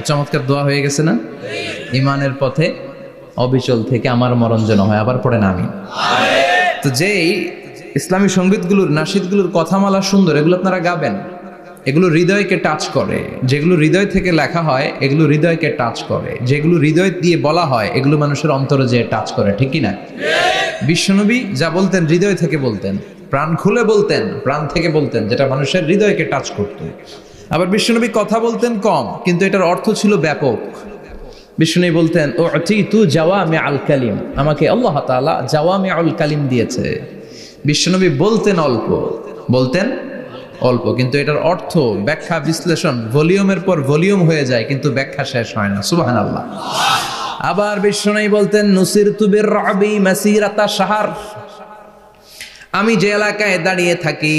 চমৎকার দোয়া হয়ে গেছে না? ইমানের পথে অবিচল থেকে আমার মরণ যেন হয়, আবার পড়েন আমিন তো যেই ইসলামী সঙ্গীতগুলোর, নাসিদগুলোর কথামালা সুন্দর, এগুলো আপনারা গাবেন। এগুলো হৃদয়কে টাচ করে। যেগুলো হৃদয় থেকে লেখা হয়, এগুলো হৃদয়কে টাচ করে। যেগুলো হৃদয় দিয়ে বলা হয়, এগুলো মানুষের অন্তরে যে টাচ করে, ঠিক না বিশ্বনবী যা বলতেন, হৃদয় থেকে বলতেন, প্রাণ খুলে বলতেন, প্রাণ থেকে বলতেন, যেটা মানুষের হৃদয়কে টাচ করত। আবার বিশ্বনবী কথা বলতেন কম, কিন্তু এটার অর্থ ছিল ব্যাপক। বিষ্ণু বলতেন ও তু জাওয়া মে আল কালিম। আমাকে আল্লাহ তালা জাওয়া মে আল কালিম দিয়েছে। বিশ্বনবী বলতেন অল্প বলতেন অল্প, কিন্তু এটার অর্থ ব্যাখ্যা, বিশ্লেষণ ভলিউমের পর ভলিউম হয়ে যায়, কিন্তু ব্যাখ্যা শেষ হয় না। সুবাহান আল্লাহ আবার বিষ্ণু বলতেন নুসির তুবির রবি মাসিরাতা সাহার আমি যে এলাকায় দাঁড়িয়ে থাকি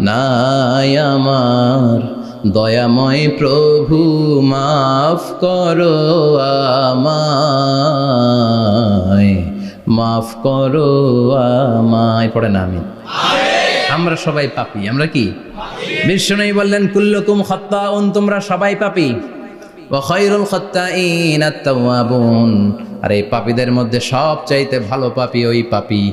নাই আমার। দয়াময় প্রভু, মাফ করো আমায়। মাফ করো আমায়। পড়ে না আমি আমরা সবাই পাপি, আমরা কি? বিষ্ণু বললেন, কুল্লকুম খত্তাউন তোমরা সবাই পাপি। ওয়াখাইরুল খত্তাইন আত-তাওয়াবুন আর এই পাপীদের মধ্যে সব চাইতে ভালো পাপি ওই পাপি।